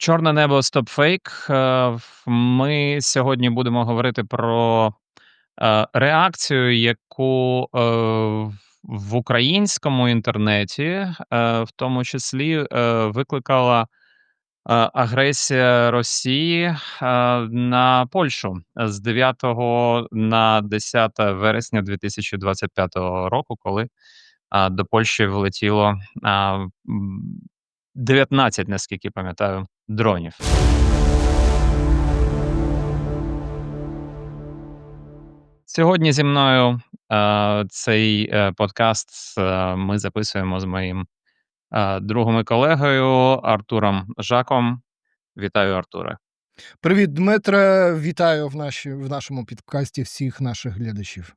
Чорне небо стопфейк. Е, ми сьогодні будемо говорити про, е, реакцію, яку, е, в українському інтернеті, в тому числі, викликала, агресія Росії, на Польщу з 9 на 10 вересня 2025 року, коли, до Польщі влетіло, 19, наскільки пам'ятаю, дронів. Сьогодні зі мною, е, цей, е, подкаст, е, ми записуємо з моїм, е, другом і колегою Артуром Жаком. Вітаю, Артуре. Привіт, Дмитре. Вітаю в наші в нашому підкасті всіх наших глядачів.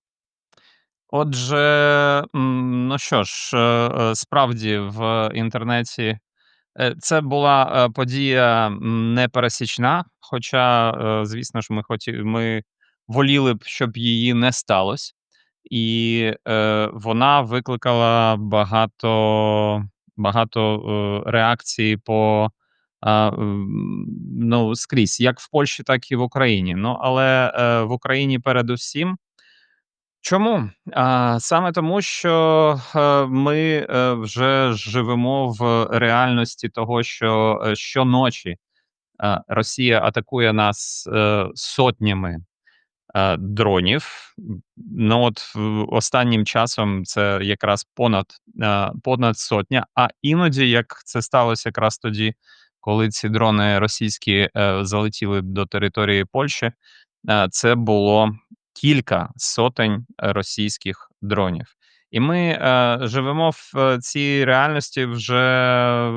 Отже, ну що ж, е, е, справді в інтернеті, це була, е, подія непересічна, хоча, е, звісно ж, ми хоті ми воліли б, щоб її не сталось. І, е, вона викликала багато багато, е, реакцій по, м, ну, скрізь, як в Польщі, так і в Україні. Ну, але, е, в Україні передусім. Чому? А, саме тому, що, е, ми, е, вже живемо в реальності того, що, е, щоночі, Росія атакує нас, сотнями, дронів. Ну, от останнім часом це якраз понад, понад сотня, а іноді, як це сталося якраз тоді, коли ці дрони російські, залетіли до території Польщі, це було кілька сотень російських дронів. І ми, е, живемо в цій реальності вже,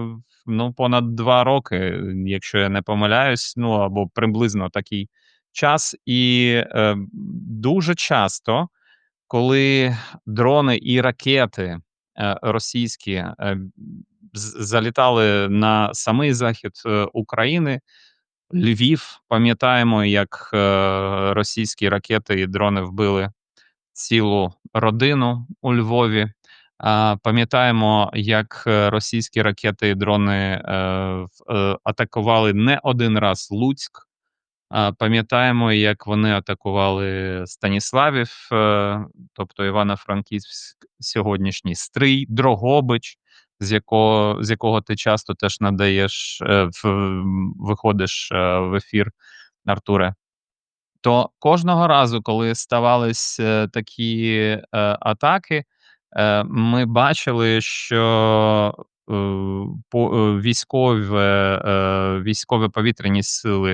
ну, понад 2 роки, якщо я не помиляюсь, ну, або приблизно такий час. І, е, дуже часто, коли дрони і ракети, е, російські, е, залітали на самий захід, е, України, Львів, пам'ятаємо, як, е, російські ракети і дрони вбили цілу родину у Львові. Пам'ятаємо, як, е, російські ракети і дрони, е, атакували не один раз Луцьк. Пам'ятаємо, як вони атакували Станіславів, тобто Івано-Франківськ сьогоднішній, Стрий, Дрогобич, з якого з якого ти часто теж надаєш, е, виходиш, е, в ефір, Артуре. То кожного разу, коли ставались, е, такі, е, атаки, е, ми бачили, що, е, по е, військові повітряні сили,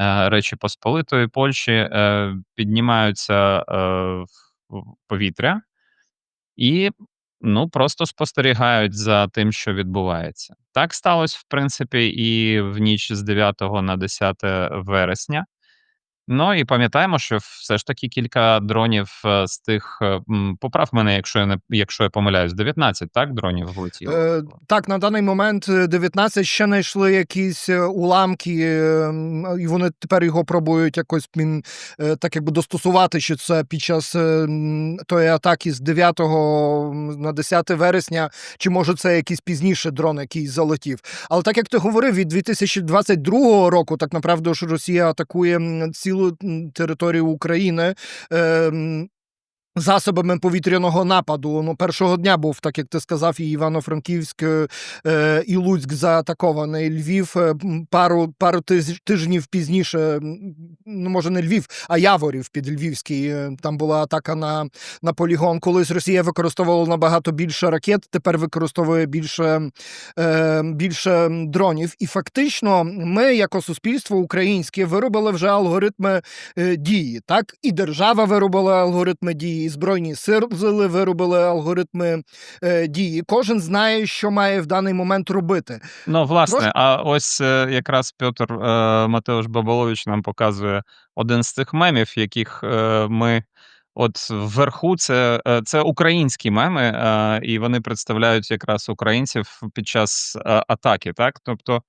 е, Речі Посполитої Польщі, е, піднімаються, е, в повітря і, ну, просто спостерігають за тим, що відбувається. Так сталось, в принципі, і в ніч з 9 на 10 вересня. Ну і пам'ятаємо, що все ж таки кілька дронів, е, з тих, е, поправ мене, якщо я не якщо я помиляюсь, 19, так, дронів влетіло? Е, так, на даний момент, е, 19 ще знайшли якісь, е, уламки, і вони тепер його пробують якось м, е, так якби достосувати, що це під час, тої атаки з 9 на 10 вересня, чи може це якийсь пізніше дрон, який залетів. Але так як ти говорив, від 2022 року, так направду ж Росія атакує, м, цілу, територію України, ем, засобами повітряного нападу. Ну, першого дня був, так як ти сказав, і Івано-Франківськ, е, і Луцьк заатакований. Львів, е, пару пару тиж тижнів пізніше, ну, може, не Львів, а Яворів під Львівський, е, там була атака на на полігон. Колись Росія використовувала набагато більше ракет, тепер використовує більше, більше дронів. І фактично ми, як суспільство українське, виробили вже алгоритми, дії, так? І держава виробила алгоритми дії, і Збройні сили виробили алгоритми, е, дії. Кожен знає, що має в даний момент робити. Ну, власне, Трошки а ось, е, якраз Пьотр, е, Матеуш Баболович нам показує один з тих мемів, яких, е, ми от вверху це, е, це українські меми, е, і вони представляють якраз українців під час, атаки, так? Тобто,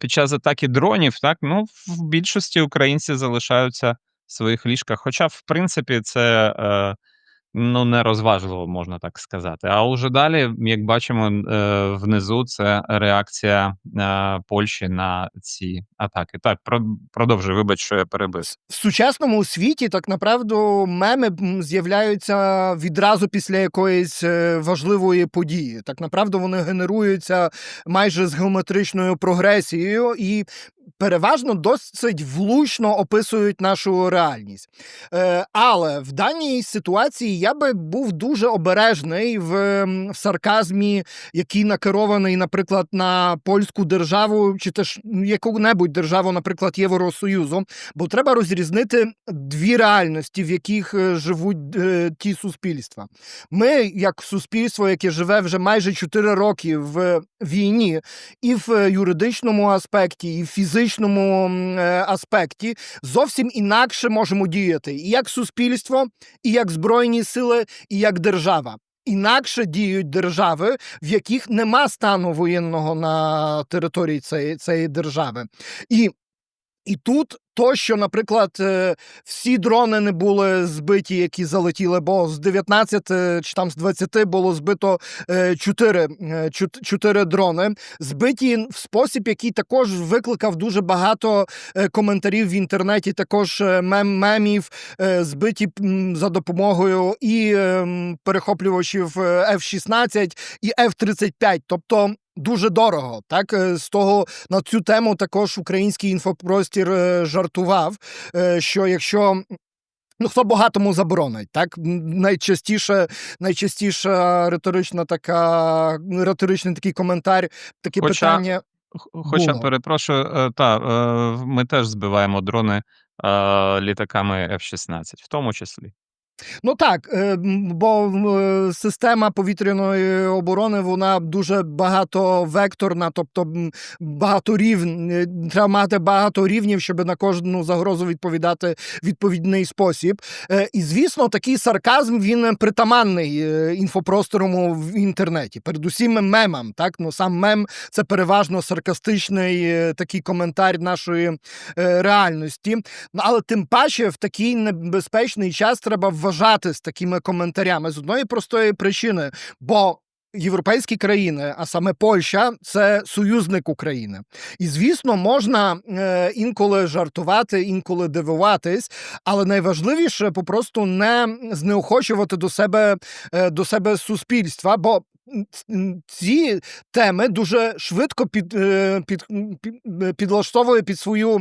під час атаки дронів, так, ну, в більшості українці залишаються в своїх ліжках. Хоча, в принципі, це, ну, нерозважливо, можна так сказати. А уже далі, як бачимо, е, внизу це реакція, е, Польщі на ці атаки. Так, про продовжуй, вибач, що я перебив. В сучасному світі, так направду, меми, з'являються відразу після якоїсь, е, важливої події. Так направду, вони генеруються майже з геометричною прогресією і переважно досить влучно описують нашу реальність. Е, але в даній ситуації я би був дуже обережний в, в сарказмі, який накерований, наприклад, на польську державу чи теж яку-небудь державу, наприклад, Євросоюзу. Бо треба розрізнити дві реальності, в яких е, живуть е, ті суспільства. Ми, як суспільство, яке живе вже майже 4 роки в війні, і в е, юридичному аспекті, і в фізичному м, е, аспекті, зовсім інакше можемо діяти і як суспільство, і як збройні сили, і як держава. Інакше діють держави, в яких нема стану воєнного на території цієї держави. І і тут то, що, наприклад, е, всі дрони не були збиті, які залетіли, бо з 19 е, чи там з 20 було збито 4, 4 дрони, збиті в спосіб, який також викликав дуже багато е, коментарів в інтернеті, також е, мем, мемів, е, збиті за допомогою і перехоплювачів е, F-16 і F-35. Тобто дуже дорого. Так, е, з того на цю тему також український інфопростір е, жартував, е, що якщо. Ну, хто багатому заборонить, так найчастіше, найчастіша риторична така риторичний такий коментар, таке Хоча питання. Хоча, Було. перепрошую, е, та, е, ми теж збиваємо дрони, літаками F-16, в тому числі. Ну так, е, бо е, система повітряної оборони вона дуже багатовекторна, тобто м, багаторівн, е, треба мати багато рівнів, щоб на кожну загрозу відповідати відповідний спосіб. І звісно, такий сарказм він притаманний інфопросторому в інтернеті, передусім мемам. Так, ну сам мем це переважно саркастичний такий коментар нашої реальності. Ну, але тим паче в такий небезпечний час треба вважати з такими коментарями з одної простої причини, бо. Європейські країни, а саме Польща, це союзник України. І звісно, можна е, інколи жартувати, інколи дивуватись, але найважливіше попросту не знеохочувати до себе, е, до себе суспільства, бо ці теми дуже швидко під, е, під, під, підлаштовує під свою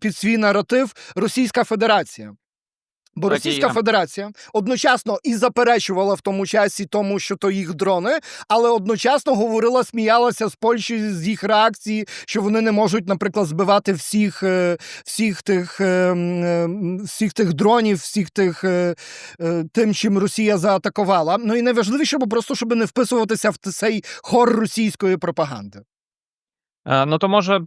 під свій наратив Російська Федерація. Бо Російська. Федерація одночасно і заперечувала в тому часі тому, що то їх дрони, але одночасно говорила, сміялася з Польщі з їх реакції, що вони не можуть, наприклад, збивати всіх, е, всіх тих е, е, всіх тих дронів, всіх тих тим, чим Росія заатакувала. Ну і найважливіше, бо просто щоб не вписуватися в цей хор російської пропаганди. Ну, то може,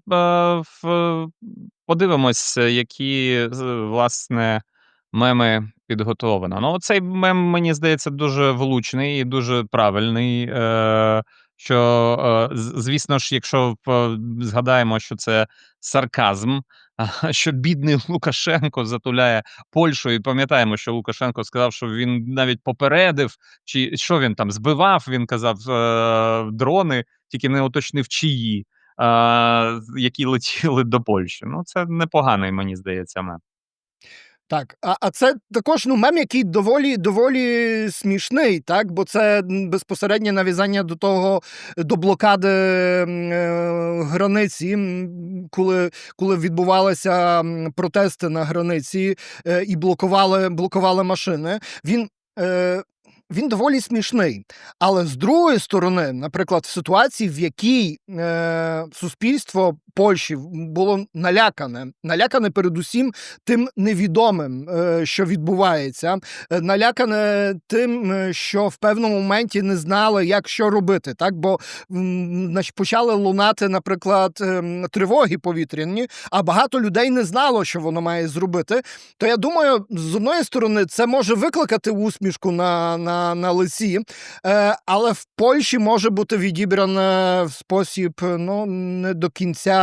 подивимось, які власне меми підготовлено. Ну, оцей мем, мені здається, дуже влучний і дуже правильний. Е, що, е, звісно ж, якщо згадаємо, що це сарказм, що бідний Лукашенко затуляє Польщу, і пам'ятаємо, що Лукашенко сказав, що він навіть попередив, чи що він там збивав, він казав, е, дрони, тільки не уточнив чиї які летіли до Польщі. Ну, це непоганий, мені здається, мем. Так, а, а це також ну, мем, який доволі доволі смішний, так? Бо це безпосереднє нав'язання до того, до блокади е, границі, коли, коли відбувалися протести на границі е, і блокували, блокували машини. Він. Е, він доволі смішний. Але з другої сторони, наприклад, в ситуації, в якій е, суспільство Польщі було налякане, налякане передусім тим невідомим, е, що відбувається, е, налякане тим, е, що в певному моменті не знали, як що робити. Так, бо значить, почали лунати, наприклад, ем, тривоги повітряні, а багато людей не знало, що воно має зробити. То я думаю, з одної сторони, це може викликати усмішку на, на, на лиці, але в Польщі може бути відібране в спосіб ну, не до кінця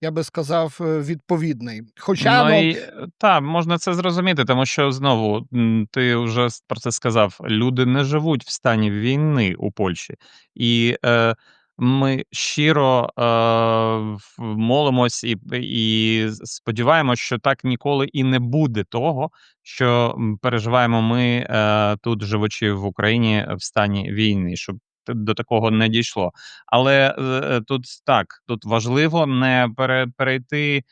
я би сказав, е, відповідний. Хоча, Ну ну і е, та, можна це зрозуміти, тому що знову, ти вже про це сказав, люди не живуть в стані війни у Польщі. І, е, ми щиро, е, молимось і і сподіваємось, що так ніколи і не буде того, що, переживаємо ми, е, тут, живучи в Україні в стані війни, щоб до такого не дійшло. Але, е, тут так, тут важливо не пере перейти,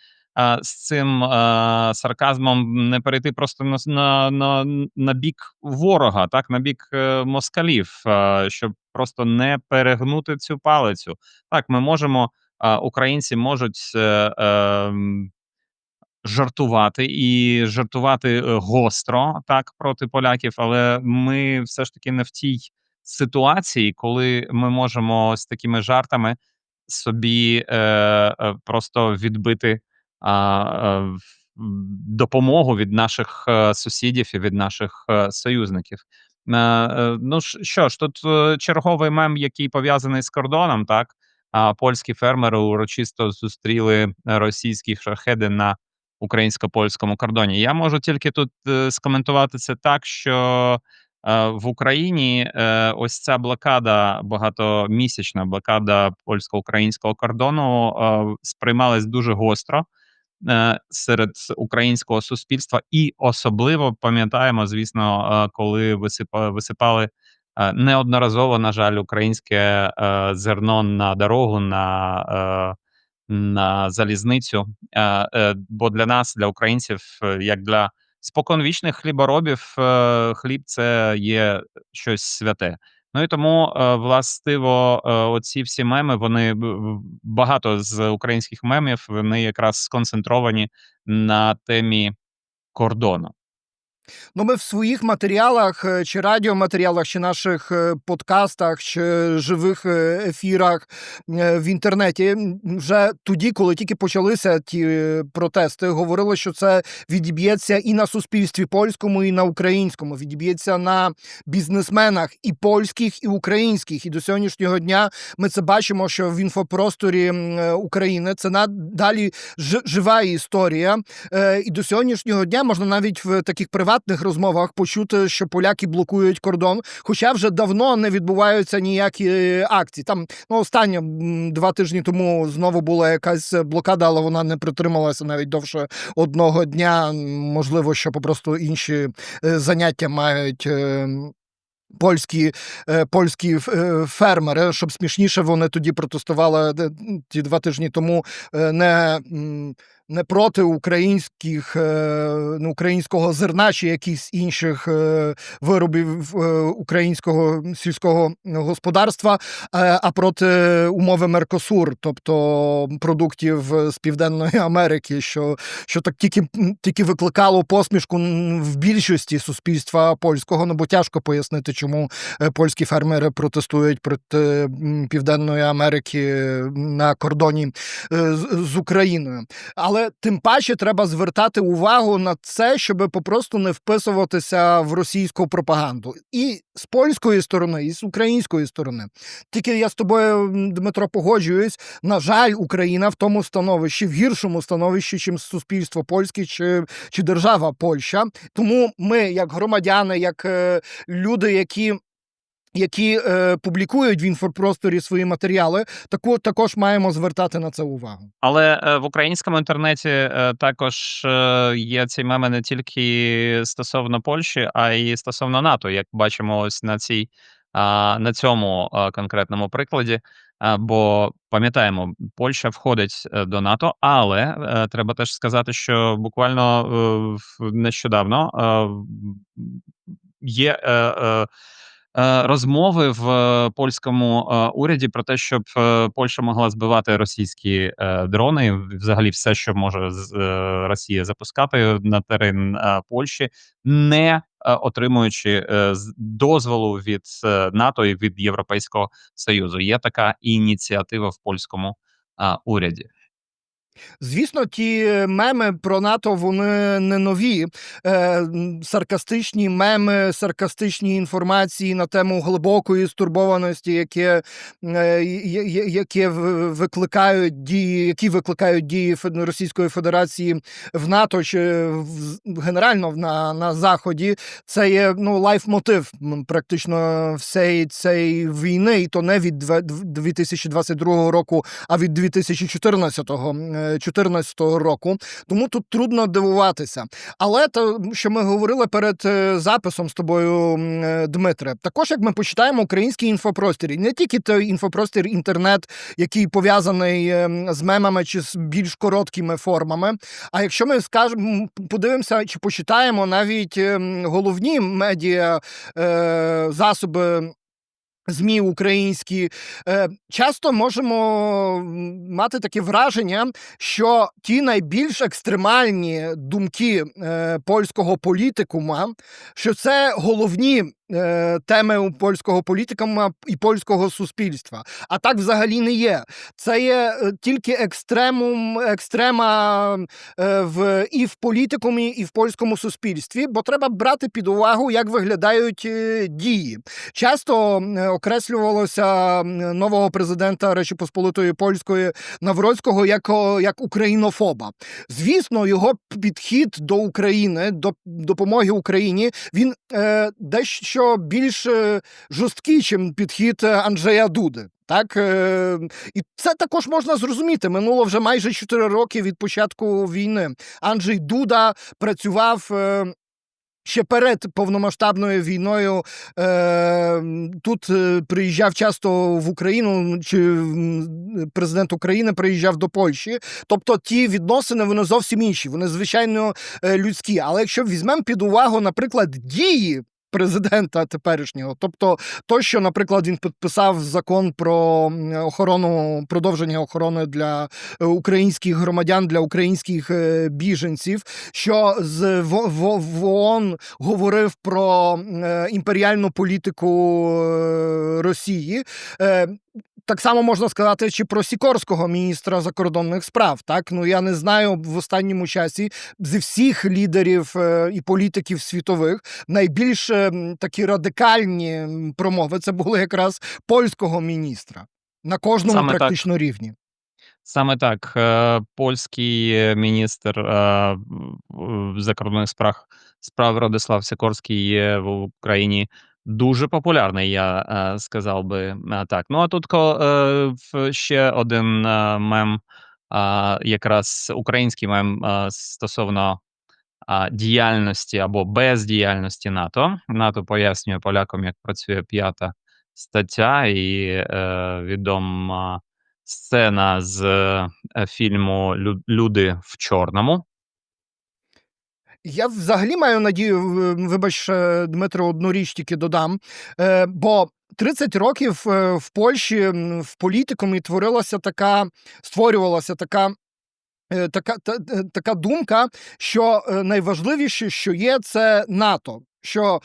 з цим, а, сарказмом, не перейти просто на на на бік ворога, так, на бік, е, москалів, а, щоб просто не перегнути цю палицю. Так, ми можемо, а, українці можуть, е, ем, жартувати і жартувати, е, гостро, так, проти поляків, але ми все ж таки не в тій ситуації, коли ми можемо з такими жартами собі, е, е, просто відбити, а, е, допомогу від наших, е, сусідів і від наших, союзників. Ну що ж, тут, черговий мем, який пов'язаний з кордоном, так. А, польські фермери урочисто зустріли російські шахеди на українсько-польському кордоні. Я можу тільки тут, скоментувати це так, що, в Україні, е, ось ця блокада, багатомісячна блокада польсько-українського кордону, е, сприймалась дуже гостро, е, серед українського суспільства. І особливо пам'ятаємо, звісно, е, коли висипали, е, неодноразово, на жаль, українське, е, зерно на дорогу, на, е, на залізницю. Е, е, бо для нас, для українців, е, як для споконвічних хліборобів, е, хліб це є щось святе. Ну і тому, е, властиво, е, оці всі меми, вони багато з українських мемів, вони якраз сконцентровані на темі кордону. Ну, ми в своїх матеріалах, е, чи радіоматеріалах, чи наших, е, подкастах, чи живих, е, ефірах, е, в інтернеті, вже тоді, коли тільки почалися ті, протести, говорили, що це відіб'ється і на суспільстві польському, і на українському, відіб'ється на бізнесменах і польських, і українських. І до сьогоднішнього дня ми це бачимо, що в інфопросторі, України це надалі жи жива історія. І до сьогоднішнього дня можна навіть в таких приватних розмовах почути, що поляки блокують кордон, хоча вже давно не відбуваються ніякі е, акції. Там ну останнє два тижні тому знову була якась блокада, але вона не протрималася навіть довше одного дня. Можливо, що попросту інші е, заняття мають. е, Польські, польські фермери, щоб смішніше вони тоді протестували ті два тижні тому не, не проти українських, е, ну, українського зерна чи якихось інших е, виробів е, українського сільського господарства, а проти умови Меркосур, тобто продуктів з Південної Америки, що, що так тільки, тільки викликало посмішку в більшості суспільства польського. Ну бо тяжко пояснити, чому польські фермери протестують проти Південної Америки на кордоні з Україною. Але тим паче треба звертати увагу на це, щоб попросту не вписуватися в російську пропаганду. І з польської сторони, і з української сторони. Тільки я з тобою, Дмитро, погоджуюсь. На жаль, Україна в тому становищі, в гіршому становищі, чим суспільство польське чи, чи держава Польща. Тому ми, як громадяни, як е, люди, які. Які е, публікують в інфопросторі свої матеріали, таку також маємо звертати на це увагу. Але, е, в українському інтернеті, е, також, е, є ці меми не тільки стосовно Польщі, а й стосовно НАТО, як бачимо ось на цій а, на цьому, а, конкретному прикладі. А, бо пам'ятаємо, Польща входить, е, до НАТО, але, е, треба теж сказати, що буквально, е, нещодавно, а, є, е, е, е, розмови в е, польському, е, уряді про те, щоб, е, Польща могла збивати російські, е, дрони, взагалі все, що може е, Росія запускати на терен, е, Польщі, не, е, отримуючи, е, дозволу від, е, НАТО і від Європейського Союзу. Є така ініціатива в польському, уряді. Звісно, ті меми про НАТО вони не нові. Е, саркастичні меми, саркастичні інформації на тему глибокої стурбованості, яке, е, яке викликають дії, які викликають дії Російської Федерації в НАТО чи в- генерально на, на Заході. Це є ну, лайфмотив практично всієї цієї війни, і то не від две- дв- 2022 року, а від 2014 е, 14 року. Тому тут трудно дивуватися. Але то, що ми говорили перед е, записом з тобою, е, Дмитре, також як ми почитаємо український інфопростір, і не тільки той інфопростір інтернет, який пов'язаний е, з мемами чи з більш короткими формами. А якщо ми скажемо, подивимося чи почитаємо навіть е, головні медіа засоби. ЗМІ українські. Е, часто можемо мати таке враження, що ті найбільш екстремальні думки е, польського політикума, що це головні теми у польського політикума і польського суспільства. А так взагалі не є. Це є е, тільки екстремум, екстрема е, в і в політикумі, і в польському суспільстві, бо треба брати під увагу, як виглядають е, дії. Часто е, окреслювалося нового президента Речі Посполитої Польської Навроцького як, як українофоба. Звісно, його підхід до України, до допомоги Україні, він е, дещо більш е, жорсткий, чим підхід е, Анджея Дуди. Так, е, і це також можна зрозуміти. Минуло вже майже 4 роки від початку війни. Анджей Дуда працював. Ще перед повномасштабною війною е, тут приїжджав часто в Україну, чи президент України приїжджав до Польщі. Тобто ті відносини вони зовсім інші, вони звичайно людські. Але якщо візьмемо під увагу, наприклад, дії. Президента теперішнього, тобто то, що, наприклад, він підписав закон про охорону продовження охорони для е, українських громадян, для українських е, біженців, що з в, говорив про е, імперіальну політику Росії. Так само можна сказати, чи про Сікорського міністра закордонних справ. Так ну я не знаю в останньому часі зі всіх лідерів е, і політиків світових найбільш е, такі радикальні промови це були якраз польського міністра на кожному Саме так. рівні. Саме так, е, польський міністр закордонних справ справ Радислав Сікорський є в Україні дуже популярний, я е, сказав би е, так. Ну а тут е, ще один е, мем, а, якраз український мем е, стосовно а, діяльності або бездіяльності НАТО. НАТО пояснює полякам, як працює п'ята стаття, і е, відома сцена з е, фільму Люди в чорному. Я взагалі маю надію, вибач, е, Дмитро, одну річ тільки додам. Е, бо 30 років е, в Польщі в політикумі творилася така, створювалася така. Така, та, така думка, що найважливіше, що є, це НАТО. Що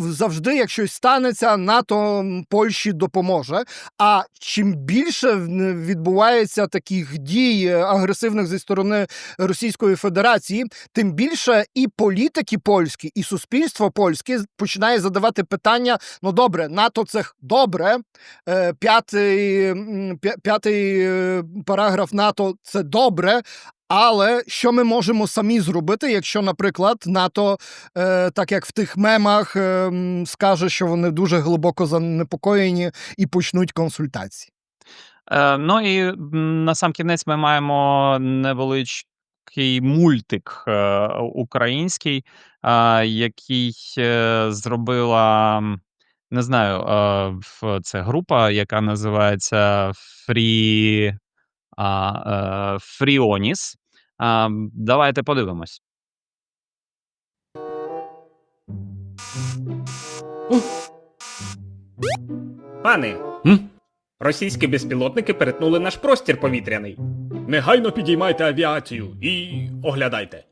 завжди, як щось станеться, НАТО Польщі допоможе. А чим більше відбувається таких дій е, агресивних зі сторони Російської Федерації, тим більше і політики польські, і суспільство польське починає задавати питання: ну добре, НАТО це добре. е, П'ятий, п'ятий е, параграф НАТО це добре. Але що ми можемо самі зробити, якщо, наприклад, НАТО, е, так як в тих мемах, е, скаже, що вони дуже глибоко занепокоєні і почнуть консультації? Е, ну і на сам кінець ми маємо невеличкий мультик е, український, е, який е, зробила, не знаю, е, це група, яка називається Frionis. А, давайте подивимось. Пане, М? російські безпілотники перетнули наш простір повітряний. Негайно підіймайте авіацію і оглядайте.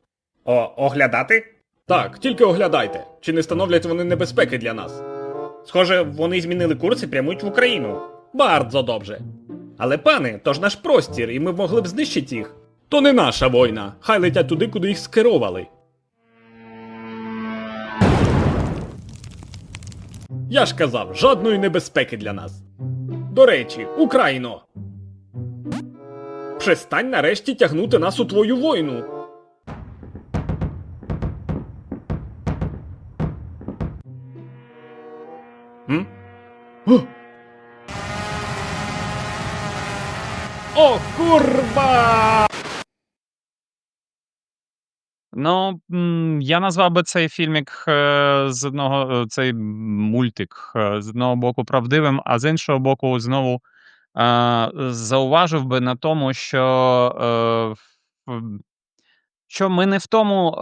О, оглядати? Так, тільки оглядайте, чи не становлять вони небезпеки для нас. Схоже, вони змінили курс і прямують в Україну. Бардзо добре. Але пане, то ж наш простір, і ми могли б знищити їх. То не наша війна. Хай летять туди, куди їх скеровали. Я ж казав, жодної небезпеки для нас. До речі, Україно. Przestań нарешті тягнути нас у твою війну. М? О! О, курва! Ну, я назвав би цей фільмік е, з одного, е, цей мультик е, з одного боку правдивим, а з іншого боку, знову зауважив би на тому, що, що ми не в тому,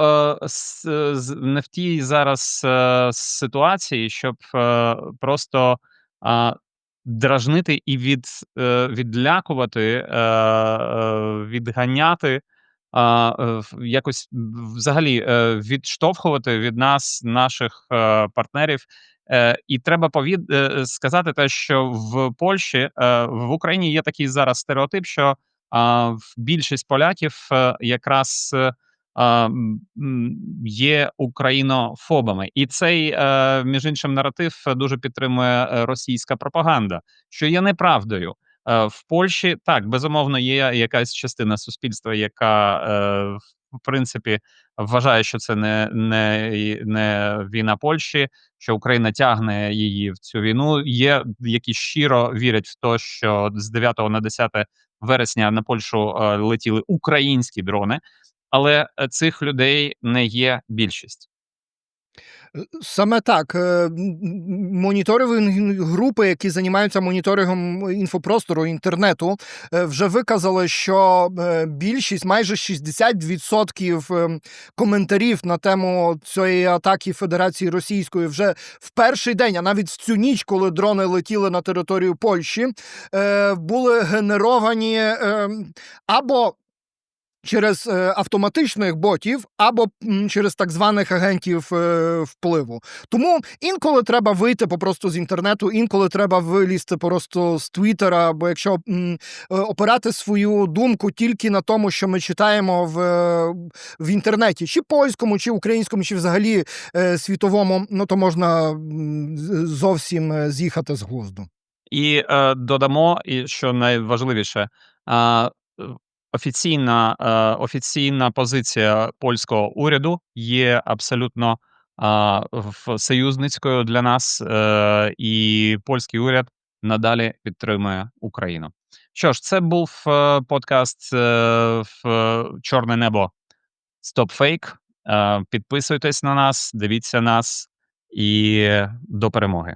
не в тій зараз ситуації, щоб просто дражнити і від, відлякувати, відганяти а, е, якось взагалі, е, відштовхувати від нас наших, е, партнерів. І треба повід сказати те, що в Польщі, в Україні є такий зараз стереотип, що, більшість поляків, якраз, є українофобами. І цей, між іншим, наратив дуже підтримує, російська пропаганда, що є неправдою. Е, в Польщі так, безумовно, є якась частина суспільства, яка, е, в принципі, вважає, що це не не не війна Польщі, що Україна тягне її в цю війну. Є, які щиро вірять в те, що з 9 на 10 вересня на Польщу, е, летіли українські дрони, але, цих людей не є більшість. Саме так. Е, м, м, Моніторингові групи, які займаються моніторингом інфопростору інтернету, е, вже виказали, що е, більшість, майже 60% ем, коментарів на тему цієї атаки Федерації Російської вже в перший день, а навіть в цю ніч, коли дрони летіли на територію Польщі, були генеровані або через е, автоматичних ботів або через так званих агентів е, впливу. Тому інколи треба вийти попросту з інтернету, інколи треба вилізти просто з Твіттера, бо якщо е, опирати свою думку тільки на тому, що ми читаємо в, в інтернеті, чи польському, чи українському, чи взагалі світовому, ну то можна зовсім з'їхати з глузду. І, е, додамо, і що найважливіше, е, офіційна, е, офіційна позиція польського уряду є абсолютно, в союзницькою для нас, е, і польський уряд надалі підтримує Україну. Що ж, це був, е, подкаст, е, в "Чорне небо" Fake. Е, підписуйтесь на нас, дивіться нас і до перемоги.